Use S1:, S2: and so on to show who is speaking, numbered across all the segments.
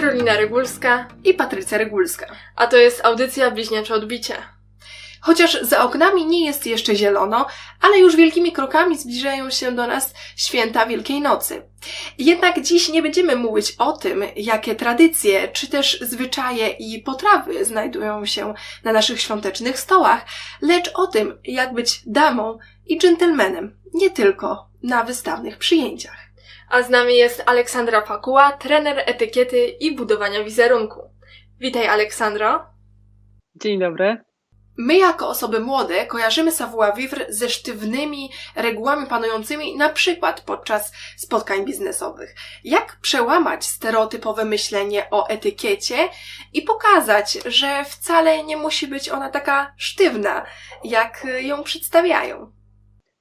S1: Karolina Rygulska,
S2: i Patrycja Regulska.
S1: a to jest audycja Bliźniacze Odbicie.
S2: Chociaż za oknami nie jest jeszcze zielono, ale już wielkimi krokami zbliżają się do nas święta Wielkiej Nocy. Jednak dziś nie będziemy mówić o tym, jakie tradycje, czy też zwyczaje i potrawy znajdują się na naszych świątecznych stołach, lecz o tym, jak być damą i dżentelmenem, nie tylko na wystawnych przyjęciach.
S1: A z nami jest Aleksandra Pakuła, trener etykiety i budowania wizerunku. Witaj Aleksandro.
S3: Dzień dobry.
S2: My, jako osoby młode, kojarzymy savoir-vivre ze sztywnymi regułami panującymi na przykład podczas spotkań biznesowych. Jak przełamać stereotypowe myślenie o etykiecie i pokazać, że wcale nie musi być ona taka sztywna, jak ją przedstawiają?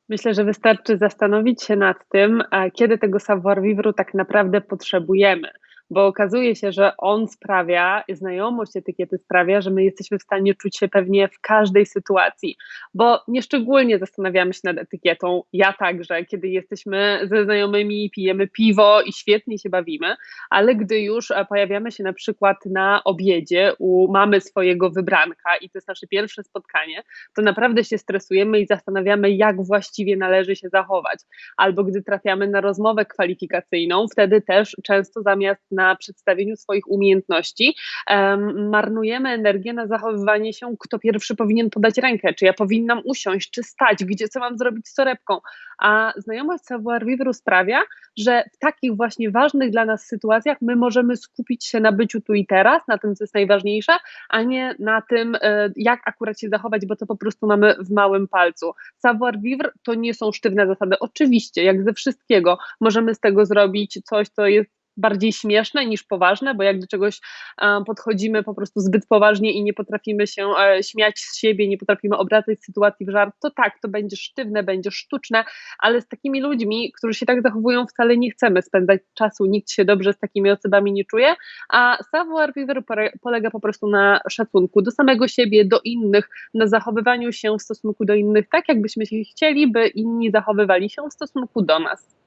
S3: Myślę, że wystarczy zastanowić się nad tym, kiedy tego savoir-vivre tak naprawdę potrzebujemy, bo okazuje się, że on sprawia, znajomość etykiety sprawia, że my jesteśmy w stanie czuć się pewnie w każdej sytuacji, bo nieszczególnie zastanawiamy się nad etykietą. Ja także, kiedy jesteśmy ze znajomymi, pijemy piwo i świetnie się bawimy, ale gdy już e, pojawiamy się na przykład na obiedzie u mamy swojego wybranka i to jest nasze pierwsze spotkanie, to naprawdę się stresujemy i zastanawiamy, jak właściwie należy się zachować. Albo gdy trafiamy na rozmowę kwalifikacyjną, wtedy też często zamiast na przedstawieniu swoich umiejętności em, marnujemy energię na zachowywanie się, kto pierwszy powinien podać rękę, czy ja powinnam usiąść, czy stać, gdzie co mam zrobić z torebką. A znajomość savoir-vivre sprawia, że w takich właśnie ważnych dla nas sytuacjach my możemy skupić się na byciu tu i teraz, na tym, co jest najważniejsze, a nie na tym, e, jak akurat się zachować, bo to po prostu mamy w małym palcu. Savoir-vivre to nie są sztywne zasady. Oczywiście, jak ze wszystkiego, możemy z tego zrobić coś, co jest bardziej śmieszne niż poważne, bo jak do czegoś e, podchodzimy po prostu zbyt poważnie i nie potrafimy się e, śmiać z siebie, nie potrafimy obracać sytuacji w żart, to tak, to będzie sztywne, będzie sztuczne, ale z takimi ludźmi, którzy się tak zachowują, wcale nie chcemy spędzać czasu, nikt się dobrze z takimi osobami nie czuje, a savoir-vivre pore- polega po prostu na szacunku do samego siebie, do innych, na zachowywaniu się w stosunku do innych tak, jakbyśmy się chcieli, by inni zachowywali się w stosunku do nas.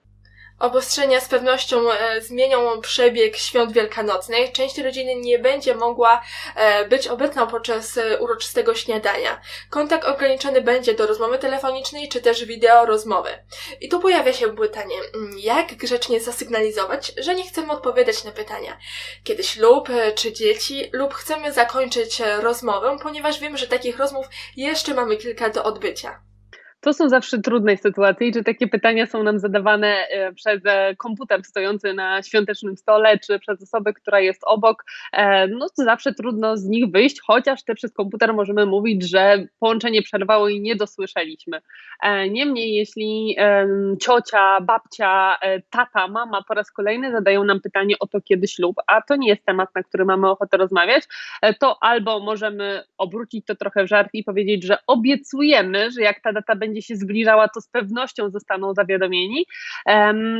S1: Obostrzenia z pewnością e, zmienią przebieg świąt wielkanocnych. Część rodziny nie będzie mogła e, być obecna podczas e, uroczystego śniadania. Kontakt ograniczony będzie do rozmowy telefonicznej czy też wideo rozmowy. I tu pojawia się pytanie, mm, jak grzecznie zasygnalizować, że nie chcemy odpowiadać na pytania. Kiedy ślub czy dzieci lub chcemy zakończyć rozmowę, ponieważ wiem, że takich rozmów jeszcze mamy kilka do odbycia.
S3: To są zawsze trudne sytuacje i czy takie pytania są nam zadawane e, przez e, komputer stojący na świątecznym stole, czy przez osobę, która jest obok, e, no to zawsze trudno z nich wyjść, chociaż te przez komputer możemy mówić, że połączenie przerwało i nie dosłyszeliśmy. Niemniej, jeśli ciocia, babcia, tata, mama po raz kolejny zadają nam pytanie o to, kiedy ślub, a to nie jest temat, na który mamy ochotę rozmawiać, to albo możemy obrócić to trochę w żart i powiedzieć, że obiecujemy, że jak ta data będzie się zbliżała, to z pewnością zostaną zawiadomieni,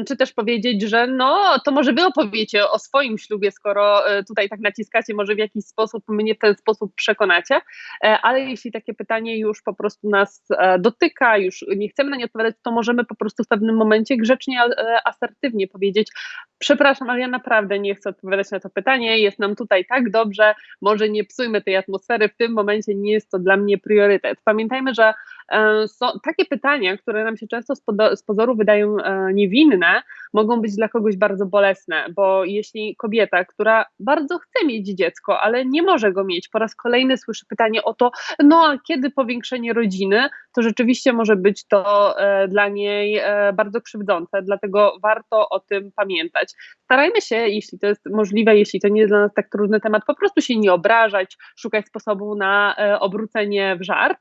S3: czy też powiedzieć, że no, to może wy opowiecie o swoim ślubie, skoro e, tutaj tak naciskacie, może w jakiś sposób mnie w ten sposób przekonacie, E, ale jeśli takie pytanie już po prostu nas e, dotyka, już nie chcemy na nie odpowiadać, to możemy po prostu w pewnym momencie grzecznie, asertywnie powiedzieć, przepraszam, ale ja naprawdę nie chcę odpowiadać na to pytanie, jest nam tutaj tak dobrze, może nie psujmy tej atmosfery, w tym momencie nie jest to dla mnie priorytet. Pamiętajmy, że e, takie pytania, które nam się często z, z pozoru wydają e, niewinne, mogą być dla kogoś bardzo bolesne, bo jeśli kobieta, która bardzo chce mieć dziecko, ale nie może go mieć, po raz kolejny słyszy pytanie o to, no a kiedy powiększenie rodziny, to rzeczywiście może być to e, dla niej bardzo krzywdzące, dlatego warto o tym pamiętać. Starajmy się, jeśli to jest możliwe, jeśli to nie jest dla nas tak trudny temat, po prostu się nie obrażać, szukać sposobu na obrócenie w żart,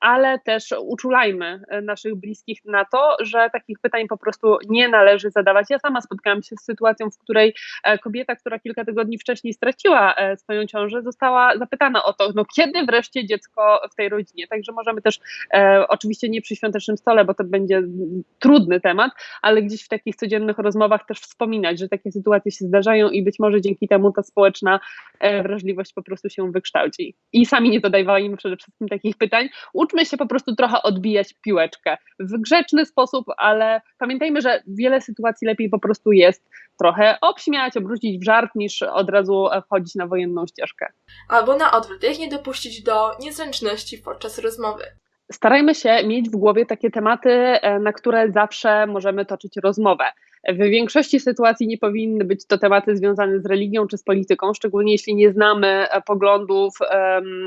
S3: ale też uczulajmy e, naszych bliskich na to, że takich pytań po prostu nie należy zadawać. Ja sama spotkałam się z sytuacją, w której e, kobieta, która kilka tygodni wcześniej straciła e, swoją ciążę, została zapytana o to, no kiedy wreszcie dziecko w tej rodzinie. Także możemy też, oczywiście nie przy świątecznym stole, bo to będzie trudny temat, ale gdzieś w takich codziennych rozmowach też wspominać, że takie sytuacje się zdarzają i być może dzięki temu ta społeczna wrażliwość po prostu się wykształci. I sami nie dodawajmy przede wszystkim takich pytań. Uczmy się po prostu trochę odbijać piłeczkę w grzeczny sposób, ale pamiętajmy, że wiele sytuacji lepiej po prostu jest trochę obśmiać, obrócić w żart, niż od razu wchodzić na wojenną ścieżkę.
S1: Albo na odwrót, jak nie dopuścić do niezręczności podczas rozmowy.
S3: Starajmy się mieć w głowie takie tematy, e, na które zawsze możemy toczyć rozmowę. W większości sytuacji nie powinny być to tematy związane z religią czy z polityką, szczególnie jeśli nie znamy e, poglądów,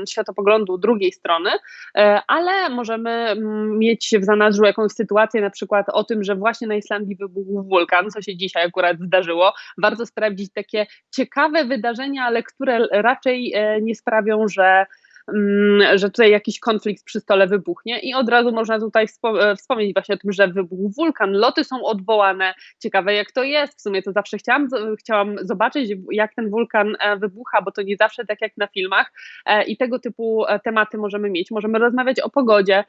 S3: światopoglądu drugiej strony, e, ale możemy mm, mieć w zanadrzu jakąś sytuację, na przykład o tym, że właśnie na Islandii wybuchł wulkan, co się dzisiaj akurat zdarzyło. Warto sprawdzić takie ciekawe wydarzenia, ale które raczej nie sprawią, że że tutaj jakiś konflikt przy stole wybuchnie. I od razu można tutaj e, wspomnieć właśnie o tym, że wybuchł wulkan, loty są odwołane, ciekawe jak to jest, w sumie to zawsze chciałam, chciałam zobaczyć jak ten wulkan e, wybucha, bo to nie zawsze tak jak na filmach. E, i tego typu tematy możemy mieć, możemy rozmawiać o pogodzie,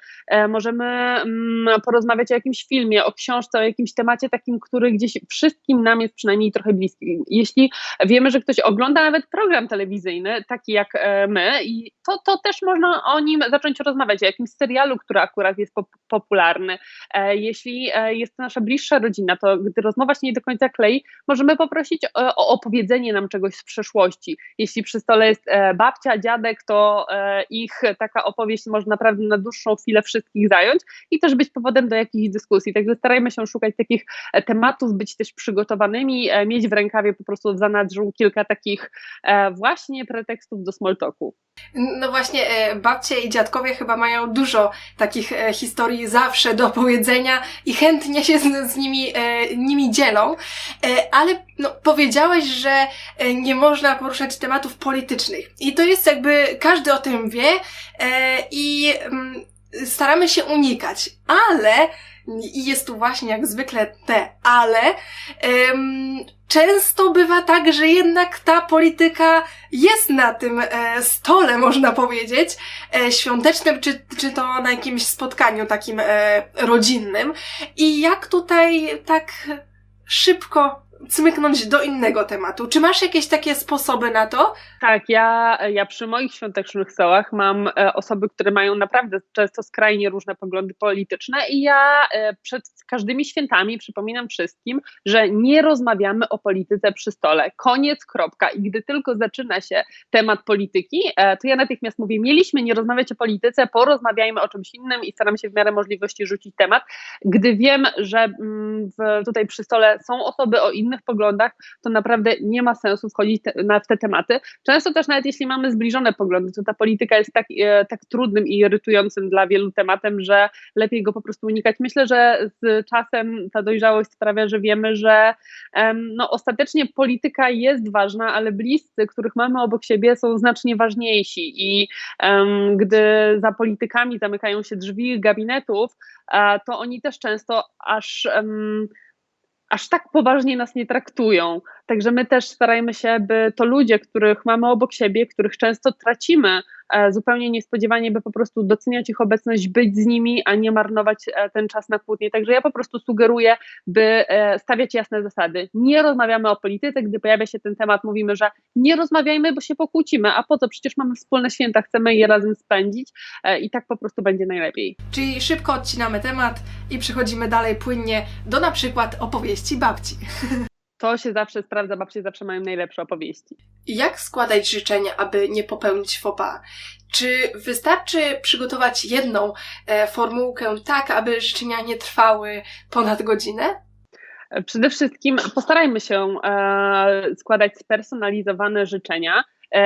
S3: możemy mm, porozmawiać o jakimś filmie, o książce, o jakimś temacie takim, który gdzieś wszystkim nam jest przynajmniej trochę bliski. Jeśli wiemy, że ktoś ogląda nawet program telewizyjny, taki jak my i to, to też można o nim zacząć rozmawiać, o jakimś serialu, który akurat jest pop popularny. E, jeśli e, jest to nasza bliższa rodzina, to gdy rozmowa się nie do końca klei, możemy poprosić o, opowiedzenie nam czegoś z przeszłości. Jeśli przy stole jest e, babcia, dziadek, to ich taka opowieść może naprawdę na dłuższą chwilę wszystkich zająć i też być powodem do jakichś dyskusji. Także starajmy się szukać takich tematów, być też przygotowanymi, mieć w rękawie po prostu w zanadrzu kilka takich właśnie pretekstów do small talku.
S2: No właśnie, e, babcie i dziadkowie chyba mają dużo takich e, historii zawsze do powiedzenia i chętnie się z, z nimi, e, nimi dzielą, ale no, powiedziałeś, że nie można poruszać tematów politycznych. I to jest jakby, każdy o tym wie i mm, staramy się unikać, ale i jest tu właśnie jak zwykle te ale, często bywa tak, że jednak ta polityka jest na tym e, stole, można powiedzieć, e, świątecznym, czy, czy to na jakimś spotkaniu takim e, rodzinnym. I jak tutaj tak szybko cmyknąć do innego tematu. Czy masz jakieś takie sposoby na to?
S3: Tak, ja, ja przy moich świątecznych stołach mam e, osoby, które mają naprawdę często skrajnie różne poglądy polityczne i ja e, przed każdymi świętami przypominam wszystkim, że nie rozmawiamy o polityce przy stole. Koniec, kropka. I gdy tylko zaczyna się temat polityki, e, to ja natychmiast mówię, mieliśmy nie rozmawiać o polityce, porozmawiajmy o czymś innym i staram się w miarę możliwości rzucić temat. Gdy wiem, że mm, w, tutaj przy stole są osoby o innych poglądach, to naprawdę nie ma sensu wchodzić te, na, w te tematy. Często też nawet jeśli mamy zbliżone poglądy, to ta polityka jest tak, e, tak trudnym i irytującym dla wielu tematem, że lepiej go po prostu unikać. Myślę, że z czasem ta dojrzałość sprawia, że wiemy, że em, no, ostatecznie polityka jest ważna, ale bliscy, których mamy obok siebie, są znacznie ważniejsi i em, gdy za politykami zamykają się drzwi gabinetów, to oni też często aż aż tak poważnie nas nie traktują. Także my też starajmy się, by to ludzie, których mamy obok siebie, których często tracimy e, zupełnie niespodziewanie, by po prostu doceniać ich obecność, być z nimi, a nie marnować e, ten czas na kłótnie. Także ja po prostu sugeruję, by e, stawiać jasne zasady. Nie rozmawiamy o polityce, gdy pojawia się ten temat, mówimy, że nie rozmawiajmy, bo się pokłócimy, a po co? Przecież mamy wspólne święta, chcemy je razem spędzić i tak po prostu będzie najlepiej.
S2: Czyli szybko odcinamy temat i przechodzimy dalej płynnie do na przykład opowieści babci.
S3: To się zawsze sprawdza, babcie zawsze mają najlepsze opowieści.
S2: Jak składać życzenia, aby nie popełnić pas? Czy wystarczy przygotować jedną e, formułkę tak, aby życzenia nie trwały ponad godzinę?
S3: Przede wszystkim postarajmy się e, składać spersonalizowane życzenia,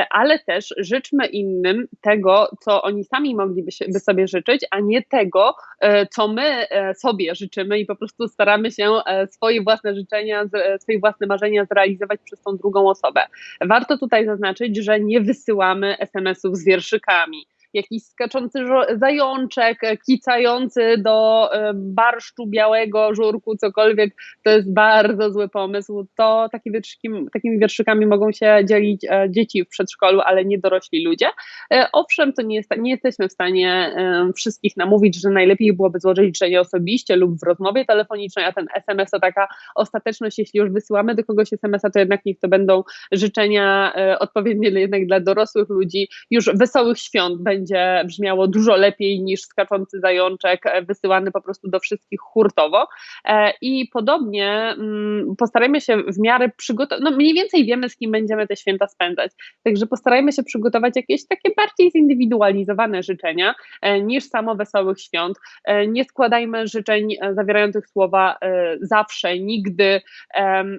S3: ale też życzmy innym tego, co oni sami mogliby by sobie życzyć, a nie tego, e, co my e, sobie życzymy i po prostu staramy się swoje własne życzenia, swoje własne marzenia zrealizować przez tą drugą osobę. Warto tutaj zaznaczyć, że nie wysyłamy SMS-ów z wierszykami jakiś skaczący zajączek, kicający do e, barszczu białego, żurku, cokolwiek, to jest bardzo zły pomysł. To takie wierszyki, takimi wierszykami mogą się dzielić e, dzieci w przedszkolu, ale nie dorośli ludzie. E, owszem, to nie, jest, nie jesteśmy w stanie wszystkich namówić, że najlepiej byłoby złożyć życzenie osobiście lub w rozmowie telefonicznej, a ten SMS to taka ostateczność, jeśli już wysyłamy do kogoś SMS-a, to jednak niech to będą życzenia odpowiednie jednak dla dorosłych ludzi, już wesołych świąt, będzie brzmiało dużo lepiej niż skaczący zajączek e, wysyłany po prostu do wszystkich hurtowo. E, I podobnie mm, postarajmy się w miarę przygotować, no mniej więcej wiemy, z kim będziemy te święta spędzać, także postarajmy się przygotować jakieś takie bardziej zindywidualizowane życzenia niż samo wesołych świąt. Nie składajmy życzeń zawierających słowa zawsze, nigdy,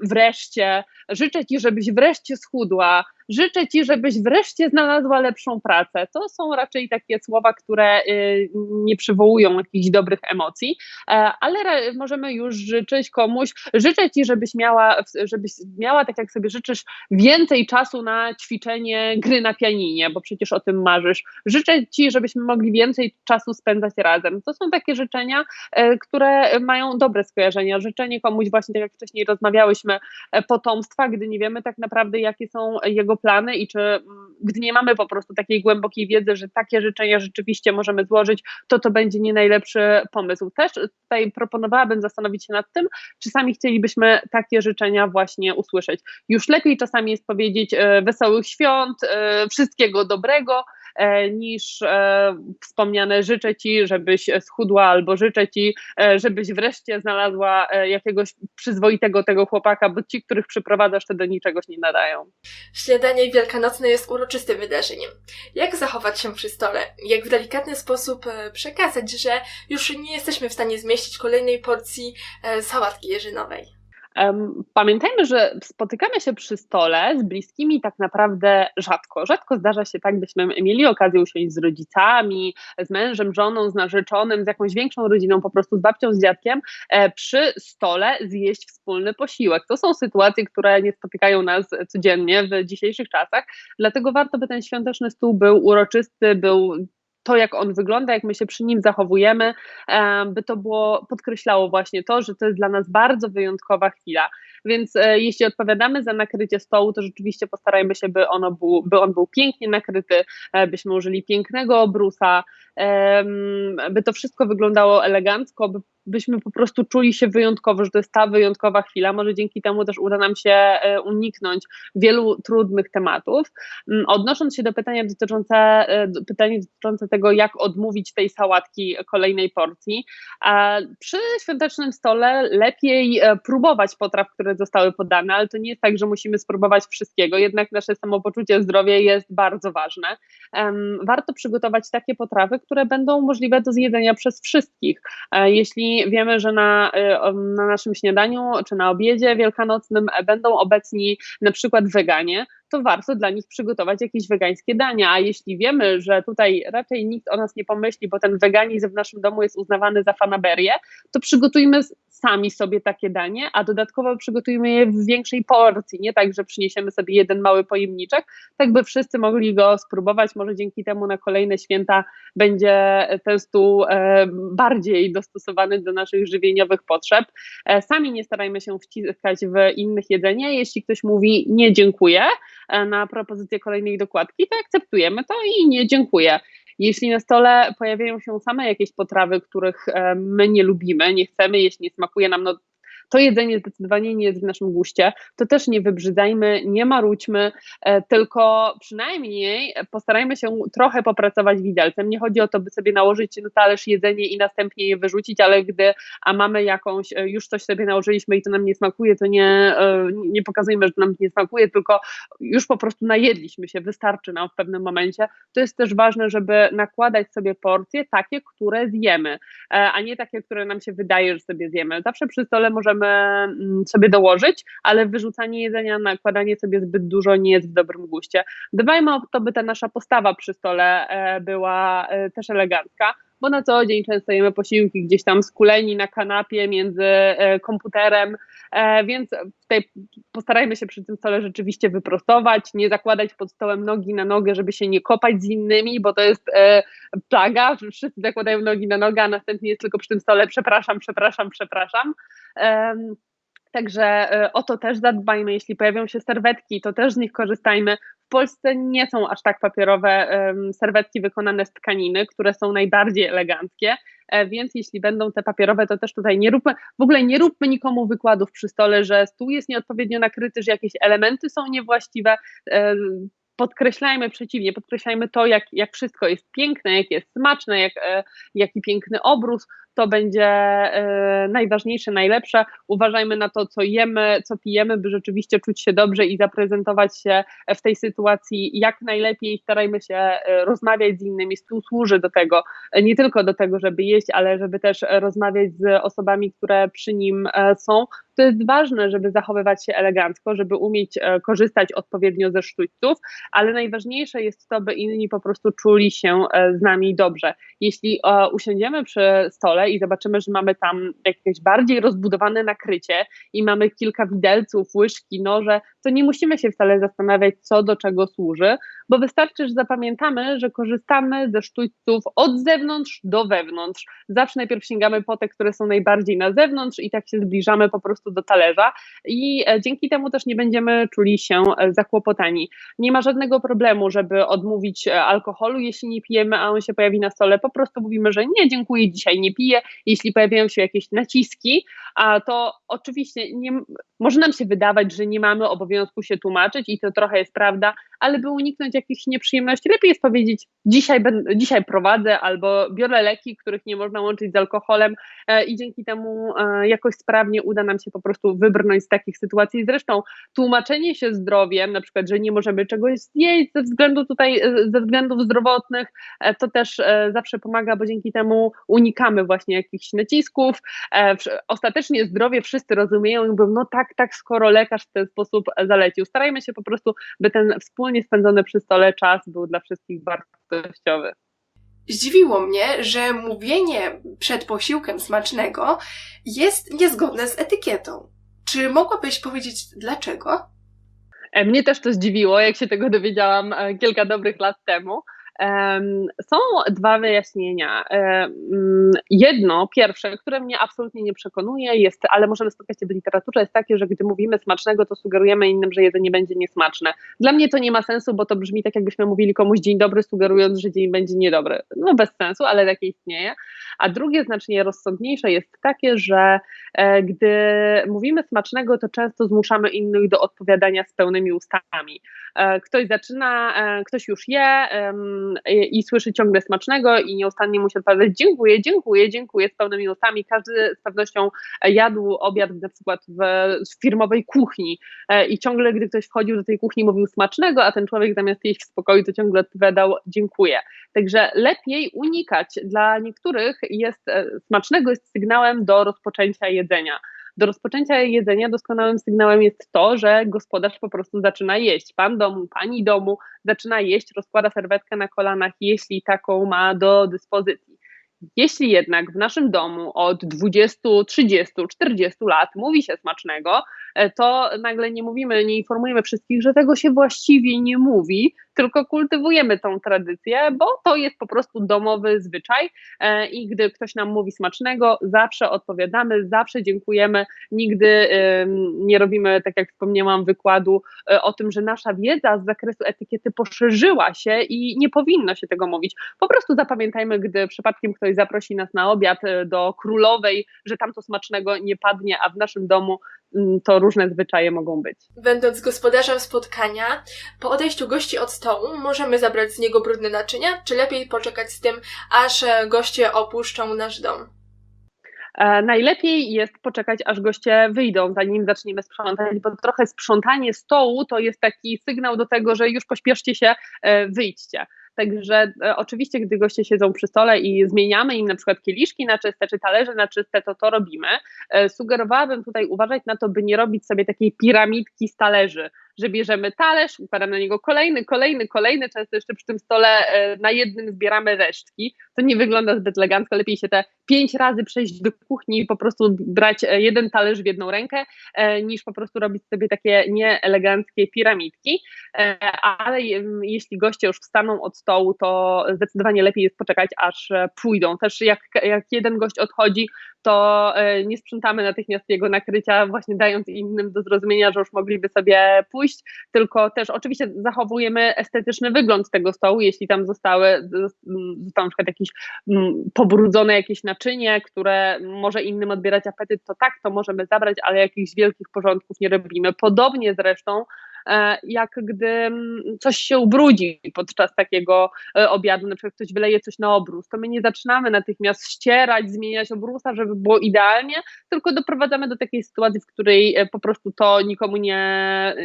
S3: wreszcie. Życzę Ci, żebyś wreszcie schudła, Życzę Ci, żebyś wreszcie znalazła lepszą pracę. To są raczej takie słowa, które y, nie przywołują jakichś dobrych emocji, e, ale możemy już życzyć komuś, życzę Ci, żebyś miała, żebyś miała, tak jak sobie życzysz, więcej czasu na ćwiczenie gry na pianinie, bo przecież o tym marzysz. Życzę Ci, żebyśmy mogli więcej czasu spędzać razem. To są takie życzenia, e, które mają dobre skojarzenia. Życzenie komuś, właśnie tak jak wcześniej rozmawiałyśmy, e, potomstwa, gdy nie wiemy tak naprawdę, jakie są jego plany i czy mm, gdy nie mamy po prostu takiej głębokiej wiedzy, że takie życzenia rzeczywiście możemy złożyć, to to będzie nie najlepszy pomysł. Też tutaj proponowałabym zastanowić się nad tym, czy sami chcielibyśmy takie życzenia właśnie usłyszeć. Już lepiej czasami jest powiedzieć e, wesołych świąt, e, wszystkiego dobrego, niż e, wspomniane życzę Ci, żebyś schudła albo życzę Ci, e, żebyś wreszcie znalazła jakiegoś przyzwoitego tego chłopaka, bo ci, których przyprowadzasz, to do niczego nie nadają.
S1: Śniadanie wielkanocne jest uroczystym wydarzeniem. Jak zachować się przy stole? Jak w delikatny sposób przekazać, że już nie jesteśmy w stanie zmieścić kolejnej porcji sałatki jeżynowej?
S3: Pamiętajmy, że spotykamy się przy stole z bliskimi tak naprawdę rzadko. Rzadko zdarza się tak, byśmy mieli okazję usiąść z rodzicami, z mężem, żoną, z narzeczonym, z jakąś większą rodziną, po prostu z babcią, z dziadkiem, e, przy stole zjeść wspólny posiłek. To są sytuacje, które nie spotykają nas codziennie w dzisiejszych czasach, dlatego warto, by ten świąteczny stół był uroczysty, był to, jak on wygląda, jak my się przy nim zachowujemy, by to było podkreślało właśnie to, że to jest dla nas bardzo wyjątkowa chwila. Więc e, jeśli odpowiadamy za nakrycie stołu, to rzeczywiście postarajmy się, by, ono był, by on był pięknie nakryty, e, byśmy użyli pięknego obrusa, by to wszystko wyglądało elegancko, by byśmy po prostu czuli się wyjątkowo, że to jest ta wyjątkowa chwila. Może dzięki temu też uda nam się e, uniknąć wielu trudnych tematów. Mm, odnosząc się do pytania dotyczące, e, pytania dotyczące tego, jak odmówić tej sałatki kolejnej porcji, przy świątecznym stole lepiej e, próbować potraw, które zostały podane, ale to nie jest tak, że musimy spróbować wszystkiego, jednak nasze samopoczucie, zdrowie jest bardzo ważne. Warto przygotować takie potrawy, które będą możliwe do zjedzenia przez wszystkich. Jeśli wiemy, że na, y, na naszym śniadaniu czy na obiedzie wielkanocnym będą obecni na przykład weganie, to warto dla nich przygotować jakieś wegańskie dania. A jeśli wiemy, że tutaj raczej nikt o nas nie pomyśli, bo ten weganizm w naszym domu jest uznawany za fanaberię, to przygotujmy sami sobie takie danie, a dodatkowo przygotujmy je w większej porcji, nie tak, że przyniesiemy sobie jeden mały pojemniczek, tak by wszyscy mogli go spróbować. Może dzięki temu na kolejne święta będzie ten stół e, bardziej dostosowany do naszych żywieniowych potrzeb. E, sami nie starajmy się wciskać w innych jedzenia. Jeśli ktoś mówi nie dziękuję e, na propozycję kolejnej dokładki, to akceptujemy to i nie dziękuję. Jeśli na stole pojawiają się same jakieś potrawy, których my nie lubimy, nie chcemy jeśli nie smakuje nam, no to jedzenie zdecydowanie nie jest w naszym guście, to też nie wybrzydzajmy, nie marudźmy, e, tylko przynajmniej postarajmy się trochę popracować widelcem. Nie chodzi o to, by sobie nałożyć na talerz jedzenie i następnie je wyrzucić, ale gdy a mamy jakąś, e, już coś sobie nałożyliśmy i to nam nie smakuje, to nie, e, nie pokazujmy, że nam nie smakuje, tylko już po prostu najedliśmy się, wystarczy nam w pewnym momencie. To jest też ważne, żeby nakładać sobie porcje takie, które zjemy, a nie takie, które nam się wydaje, że sobie zjemy. Zawsze przy stole możemy możemy mm, sobie dołożyć, ale wyrzucanie jedzenia, nakładanie sobie zbyt dużo nie jest w dobrym guście. Dbajmy o to, by ta nasza postawa przy stole e, była e, też elegancka bo na co dzień często jemy posiłki gdzieś tam skuleni na kanapie między e, komputerem, więc tutaj postarajmy się przy tym stole rzeczywiście wyprostować, nie zakładać pod stołem nogi na nogę, żeby się nie kopać z innymi, bo to jest plaga, wszyscy zakładają nogi na nogę, a następnie jest tylko przy tym stole przepraszam, przepraszam, przepraszam. Także e, o to też zadbajmy. Jeśli pojawią się serwetki, to też z nich korzystajmy. W Polsce nie są aż tak papierowe serwetki wykonane z tkaniny, które są najbardziej eleganckie, e, więc jeśli będą te papierowe, to też tutaj nie róbmy, w ogóle nie róbmy nikomu wykładów przy stole, że stół jest nieodpowiednio nakryty, że jakieś elementy są niewłaściwe. Podkreślajmy przeciwnie, podkreślajmy to, jak, jak wszystko jest piękne, jak jest smaczne, jak, e, jaki piękny obrus, to będzie e, najważniejsze, najlepsze. Uważajmy na to, co jemy, co pijemy, by rzeczywiście czuć się dobrze i zaprezentować się w tej sytuacji jak najlepiej. Starajmy się e, rozmawiać z innymi. Stół służy do tego, e, nie tylko do tego, żeby jeść, ale żeby też rozmawiać z osobami, które przy nim są. To jest ważne, żeby zachowywać się elegancko, żeby umieć korzystać odpowiednio ze sztućców, ale najważniejsze jest to, by inni po prostu czuli się z nami dobrze. Jeśli usiądziemy przy stole, i zobaczymy, że mamy tam jakieś bardziej rozbudowane nakrycie i mamy kilka widelców, łyżki, noże, to nie musimy się wcale zastanawiać, co do czego służy, bo wystarczy, że zapamiętamy, że korzystamy ze sztućców od zewnątrz do wewnątrz. Zawsze najpierw sięgamy po te, które są najbardziej na zewnątrz i tak się zbliżamy po prostu do talerza i e, dzięki temu też nie będziemy czuli się e, zakłopotani. Nie ma żadnego problemu, żeby odmówić e, alkoholu, jeśli nie pijemy, a on się pojawi na stole, po prostu mówimy, że nie, dziękuję, dzisiaj nie piję. Jeśli pojawiają się jakieś naciski, a to oczywiście nie, może nam się wydawać, że nie mamy obowiązku się tłumaczyć i to trochę jest prawda, ale by uniknąć jakichś nieprzyjemności, lepiej jest powiedzieć dzisiaj, dzisiaj prowadzę albo biorę leki, których nie można łączyć z alkoholem e, i dzięki temu e, jakoś sprawnie uda nam się po prostu wybrnąć z takich sytuacji. Zresztą tłumaczenie się zdrowiem, na przykład, że nie możemy czegoś zjeść ze względu tutaj, e, ze względów zdrowotnych, to też zawsze pomaga, bo dzięki temu unikamy właśnie jakichś nacisków. Ostatecznie zdrowie wszyscy rozumieją i mówią, no tak, tak, skoro lekarz w ten sposób zalecił. Starajmy się po prostu, by ten wspólnie spędzony przy stole czas był dla wszystkich wartościowy.
S2: Zdziwiło mnie, że mówienie przed posiłkiem smacznego jest niezgodne z etykietą. Czy mogłabyś powiedzieć dlaczego?
S3: E, mnie też to zdziwiło, jak się tego dowiedziałam e, kilka dobrych lat temu. Są dwa wyjaśnienia. Jedno, pierwsze, które mnie absolutnie nie przekonuje, jest, ale możemy spotkać się w literaturze, jest takie, że gdy mówimy smacznego, to sugerujemy innym, że jedzenie będzie niesmaczne. Dla mnie to nie ma sensu, bo to brzmi tak, jakbyśmy mówili komuś dzień dobry, sugerując, że dzień będzie niedobry. No bez sensu, ale takie istnieje. A drugie, znacznie rozsądniejsze jest takie, że e, gdy mówimy smacznego, to często zmuszamy innych do odpowiadania z pełnymi ustami. E, ktoś zaczyna, e, ktoś już je i słyszy ciągle smacznego i nieustannie musi odpowiadać dziękuję, dziękuję, dziękuję z pełnymi ustami. Każdy z pewnością jadł obiad na przykład w, w firmowej kuchni i ciągle, gdy ktoś wchodził do tej kuchni, mówił smacznego, a ten człowiek zamiast jeść w spokoju, to ciągle odpowiadał dziękuję. Także lepiej unikać dla niektórych jest e, smacznego jest sygnałem do rozpoczęcia jedzenia. Do rozpoczęcia jedzenia doskonałym sygnałem jest to, że gospodarz po prostu zaczyna jeść. Pan domu, pani domu zaczyna jeść, rozkłada serwetkę na kolanach, jeśli taką ma do dyspozycji. Jeśli jednak w naszym domu od 20, 30, 40 lat mówi się smacznego, e, to nagle nie mówimy, nie informujemy wszystkich, że tego się właściwie nie mówi, tylko kultywujemy tą tradycję, bo to jest po prostu domowy zwyczaj e, i gdy ktoś nam mówi smacznego, zawsze odpowiadamy, zawsze dziękujemy, nigdy nie robimy, tak jak wspomniałam, wykładu e, o tym, że nasza wiedza z zakresu etykiety poszerzyła się i nie powinno się tego mówić. Po prostu zapamiętajmy, gdy przypadkiem ktoś zaprosi nas na obiad e, do królowej, że tam to smacznego nie padnie, a w naszym domu Mm, to różne zwyczaje mogą być.
S1: Będąc gospodarzem spotkania, po odejściu gości od stołu możemy zabrać z niego brudne naczynia, czy lepiej poczekać z tym, aż e, goście opuszczą nasz dom?
S3: E, najlepiej jest poczekać, aż goście wyjdą, zanim zaczniemy sprzątać, bo trochę sprzątanie stołu to jest taki sygnał do tego, że już pośpieszcie się, e, wyjdźcie. Także e, oczywiście, gdy goście siedzą przy stole i zmieniamy im na przykład kieliszki na czyste, czy talerze na czyste, to to robimy. E, sugerowałabym tutaj uważać na to, by nie robić sobie takiej piramidki z talerzy, że bierzemy talerz, układamy na niego kolejny, kolejny, kolejny, często jeszcze przy tym stole e, na jednym zbieramy resztki. To nie wygląda zbyt elegancko, lepiej się te pięć razy przejść do kuchni i po prostu brać jeden talerz w jedną rękę, niż po prostu robić sobie takie nieeleganckie piramidki. Ale jeśli goście już wstaną od stołu, to zdecydowanie lepiej jest poczekać, aż e, pójdą. Też jak, jak jeden gość odchodzi, to e, nie sprzątamy natychmiast jego nakrycia, właśnie dając innym do zrozumienia, że już mogliby sobie pójść, tylko też oczywiście zachowujemy estetyczny wygląd tego stołu, jeśli tam zostały, zostało na przykład jakieś pobrudzone jakieś naczynie, które może innym odbierać apetyt, to tak, to możemy zabrać, ale jakichś wielkich porządków nie robimy. Podobnie zresztą jak gdy mm, coś się ubrudzi podczas takiego e, obiadu, na przykład ktoś wyleje coś na obrus, to my nie zaczynamy natychmiast ścierać, zmieniać obrusa, żeby było idealnie, tylko doprowadzamy do takiej sytuacji, w której e, po prostu to nikomu nie, e,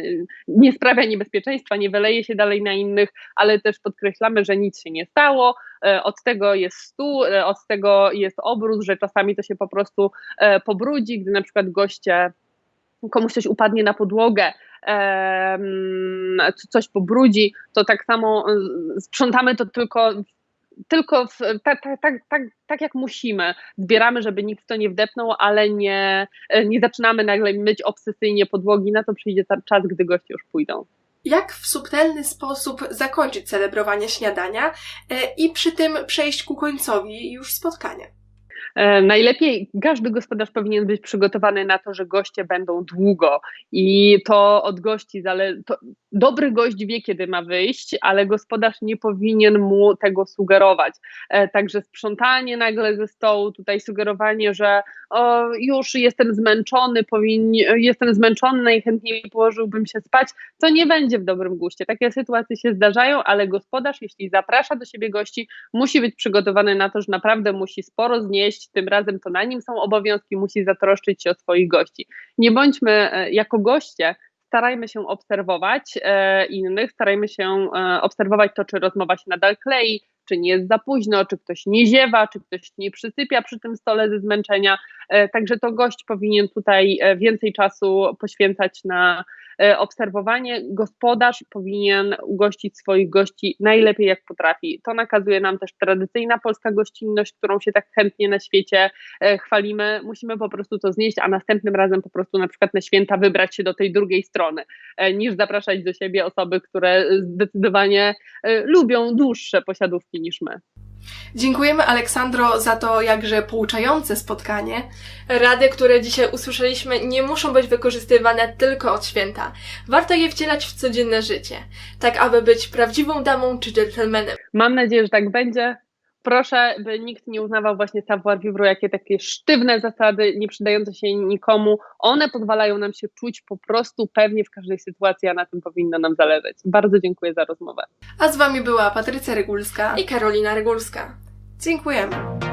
S3: nie sprawia niebezpieczeństwa, nie wyleje się dalej na innych, ale też podkreślamy, że nic się nie stało, e, od tego jest stół, e, od tego jest obrus, że czasami to się po prostu e, pobrudzi, gdy na przykład goście komuś coś upadnie na podłogę, coś pobrudzi, to tak samo e, sprzątamy to tylko, tylko w, tak, tak, tak, tak, jak musimy. Zbieramy, żeby nikt w to nie wdepnął, ale nie, e, nie zaczynamy nagle myć obsesyjnie podłogi, na to przyjdzie czas, gdy goście już pójdą.
S2: Jak w subtelny sposób zakończyć celebrowanie śniadania e, i przy tym przejść ku końcowi już spotkania?
S3: E, Najlepiej każdy gospodarz powinien być przygotowany na to, że goście będą długo i to od gości zależy. Dobry gość wie, kiedy ma wyjść, ale gospodarz nie powinien mu tego sugerować. E, Także sprzątanie nagle ze stołu, tutaj sugerowanie, że o, już jestem zmęczony, powinni, jestem zmęczony, najchętniej położyłbym się spać, to nie będzie w dobrym guście. Takie sytuacje się zdarzają, ale gospodarz, jeśli zaprasza do siebie gości, musi być przygotowany na to, że naprawdę musi sporo znieść, tym razem to na nim są obowiązki, musi zatroszczyć się o swoich gości. Nie bądźmy e, jako goście, starajmy się obserwować e, innych, starajmy się e, obserwować to, czy rozmowa się nadal klei, czy nie jest za późno, czy ktoś nie ziewa, czy ktoś nie przysypia przy tym stole ze zmęczenia. E, Także to gość powinien tutaj więcej czasu poświęcać na obserwowanie. Gospodarz powinien ugościć swoich gości najlepiej jak potrafi. To nakazuje nam też tradycyjna polska gościnność, którą się tak chętnie na świecie e, chwalimy. Musimy po prostu to znieść, a następnym razem po prostu na przykład na święta wybrać się do tej drugiej strony, e, niż zapraszać do siebie osoby, które zdecydowanie e, lubią dłuższe posiadówki niż my.
S2: Dziękujemy Aleksandro za to jakże pouczające spotkanie.
S1: Rady, które dzisiaj usłyszeliśmy, nie muszą być wykorzystywane tylko od święta. Warto je wcielać w codzienne życie, tak aby być prawdziwą damą czy dżentelmenem.
S3: Mam nadzieję, że tak będzie. Proszę, by nikt nie uznawał właśnie savoir vivre jakie takie sztywne zasady, nie przydające się nikomu. One pozwalają nam się czuć po prostu pewnie w każdej sytuacji, a na tym powinno nam zależeć. Bardzo dziękuję za rozmowę.
S2: A z Wami była Patrycja Regulska.
S1: I Karolina Regulska.
S2: Dziękujemy.